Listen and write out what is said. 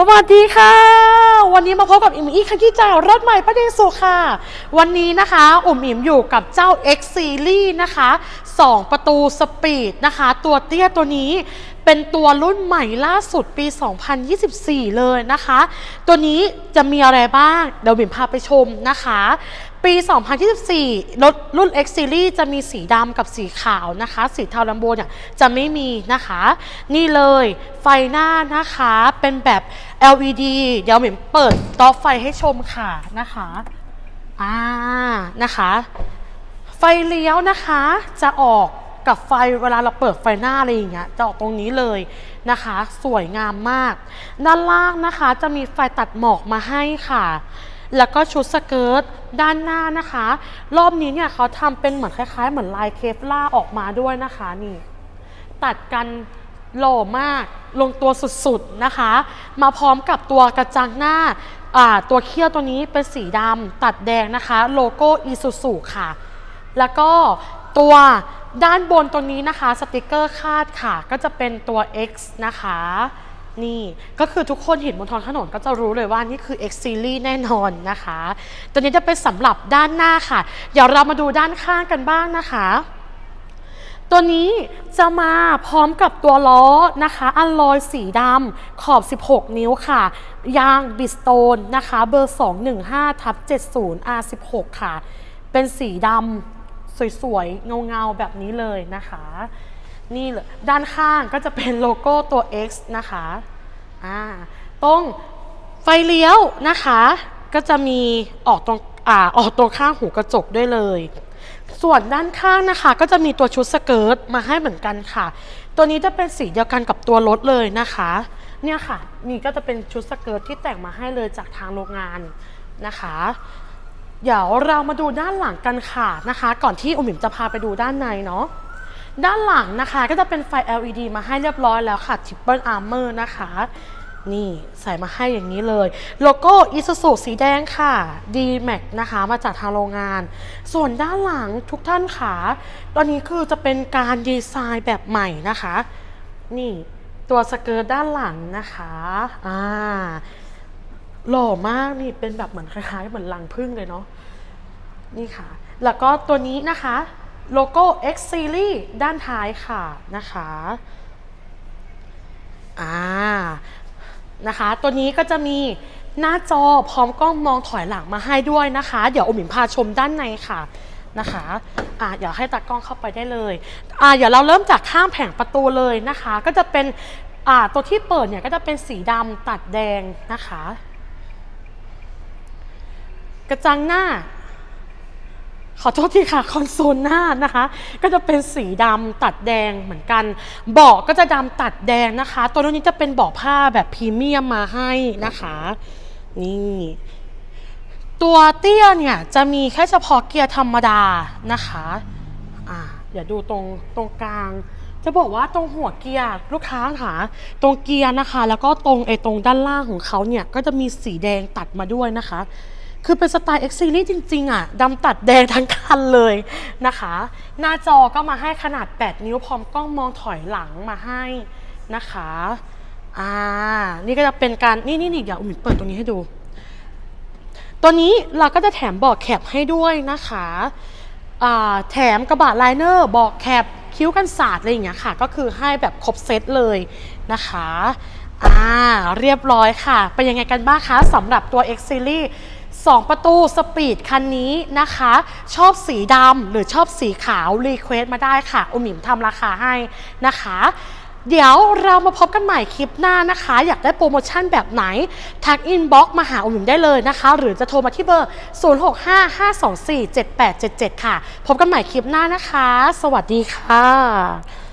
สวัสดีค่ะ วันนี้มาพบกับอิมอีกคันที่จ่ารถใหม่ประเดสุค่ะ วันนี้นะคะอุ๋มอิมอยู่กับเจ้า X Series นะคะ 2 ประตูสปีดนะคะ ตัวเตี้ยตัวนี้เป็นตัวรุ่นใหม่ล่าสุดปี 2024 เลยนะคะ ตัวนี้จะมีอะไรบ้าง เดี๋ยวบิ่มพาไปชมนะคะ ปี 2024 รถรุ่น X Series จะมีสีดำกับสีขาวนะคะ สีเทาลัมโบเนี่ยจะไม่มีนะคะ นี่เลยไฟหน้านะคะเป็นแบบ LED เดี๋ยวหมิมเปิดต็อปไฟให้ชมค่ะนะคะอ่านะคะ ไฟเลี้ยวนะคะจะออกกับไฟเวลาเราเปิดไฟหน้าอะไรอย่างเงี้ยจะออกตรงนี้เลยนะคะ สวยงามมาก ด้านล่างนะคะจะมีไฟตัดหมอกมาให้ค่ะ แล้วก็ชุดสเกิร์ตด้านหน้านะคะ รอบนี้เนี่ยเขาทำเป็นเหมือนคล้ายๆ เหมือนลายเคฟล่าออกมาด้วยนะคะนี่ ตัดกัน หล่อมากลงตัวสุดๆนะคะ มาพร้อมกับตัวกระจังหน้าอ่าตัวเขี้ยวตัวนี้เป็นสีดำตัดแดงนะคะ โลโก้อีซูซูค่ะ แล้วก็ตัวด้านบนตรงนี้นะคะสติกเกอร์คาดค่ะ ก็จะเป็นตัว X นะคะ นี่ก็คือทุกคนเห็นบนท้องถนนก็จะรู้เลยว่านี่คือ X Series แน่นอนนะคะ ตัวนี้จะเป็นสำหรับด้านหน้าค่ะ เดี๋ยวเรามาดูด้านข้างกันบ้างนะคะ ตัวนี้จะมาพร้อมกับตัวล้อนะคะอัลลอยสีดำขอบ 16 นิ้วค่ะ ยางบิสโตนนะคะเบอร์ 215ทับ70 R16 ค่ะ เป็นสีดำสวยๆ เงาๆ แบบนี้เลยนะคะ นี่เลยด้านข้างก็จะเป็นโลโก้ตัว X นะคะอ่าตรงไฟเลี้ยวนะคะ ก็จะมีออกตรงอ่าออกตรงข้างหูกระจกด้วยเลย ส่วนด้านข้างนะคะ ก็จะมีตัวชุดสเกิร์ตมาให้เหมือนกันค่ะ ตัวนี้จะเป็นสีเดียวกันกับตัวรถเลยนะคะ เนี่ยค่ะ นี่ก็จะเป็นชุดสเกิร์ตที่แต่งมาให้เลยจากทางโรงงานนะคะ เดี๋ยวเรามาดูด้านหลังกันค่ะนะคะ ก่อนที่อุ๋มหมิมจะพาไปดูด้านในเนาะด้านหลังนะคะก็จะเป็นไฟ LED มาให้เรียบร้อยแล้วค่ะ Triple Armor นะคะ นี่ใส่มาให้อย่างนี้เลย โลโก้ Isuzu สีแดงค่ะ D-Max นะคะมาจากทางโรงงาน ส่วนด้านหลังทุกท่านค่ะตอนนี้คือจะเป็นการดีไซน์แบบใหม่นะคะ นี่ตัวสเกิร์ตด้านหลังนะคะอ่าหล่อมากนี่เป็นแบบเหมือนคล้ายๆเหมือนลังพึ่งเลยเนาะนี่ค่ะ แล้วก็ตัวนี้นะคะโลโก้ X Series ด้านท้ายค่ะนะคะอ่า นะคะ ตัวนี้ก็จะมีหน้าจอพร้อมกล้องมองถอยหลังมาให้ด้วยนะคะ เดี๋ยวอมิมพาชมด้านในค่ะนะคะอ่าเดี๋ยวให้ตากล้องเข้าไปได้เลยอ่าเดี๋ยวเราเริ่มจากข้างแผงประตูเลยนะคะ ก็จะเป็นอ่าตัวที่เปิดเนี่ยก็จะเป็นสีดำตัดแดงนะคะ กระจังหน้า ขอโทษทีค่ะคอนโซลหน้านะคะ ก็จะเป็นสีดำตัดแดงเหมือนกัน เบาะก็จะดำตัดแดงนะคะ ตัวนี้จะเป็นเบาะผ้าแบบพรีเมียมมาให้นะคะ นี่ตัวเตี้ยเนี่ยจะมีแค่เฉพาะเกียร์ธรรมดานะคะอ่าเดี๋ยวดูตรงตรงกลาง จะบอกว่าตรงหัวเกียร์ลูกค้าค่ะ ตรงเกียร์นะคะ แล้วก็ตรงไอ้ตรงด้านล่างของเขาเนี่ยก็จะมีสีแดงตัดมาด้วยนะคะ คือเป็นสไตล์ X Series จริงๆอะดำตัดแดงทั้งคันเลยนะคะ หน้าจอก็มาให้ขนาด 8 นิ้วพร้อมกล้องมองถอยหลังมาให้นะคะอ่านี่ก็จะเป็นการนี่นี่นี่เดี๋ยวอุ๋มเปิดตรงนี้ให้ดู ตัวนี้เราก็จะแถมเบอกแคปให้ด้วยนะคะอ่าแถมกระบะไลเนอร์เบอกแคปคิ้วกันสาดอะไรอย่างเงี้ยค่ะ ก็คือให้แบบครบเซตเลยนะคะอ่าเรียบร้อยค่ะ เป็นยังไงกันบ้างคะสำหรับตัว X Series 2 ประตูสปีดคันนี้นะคะ ชอบสีดำหรือชอบสีขาว รีเควสมาได้ค่ะ อุ๋มหมิมทำราคาให้นะคะ เดี๋ยวเรามาพบกันใหม่คลิปหน้านะคะ อยากได้โปรโมชั่นแบบไหน ทักอินบ็อกมาหาอุ๋มหมิมได้เลยนะคะ หรือจะโทรมาที่เบอร์ 0655247877 ค่ะ พบกันใหม่คลิปหน้านะคะ สวัสดีค่ะ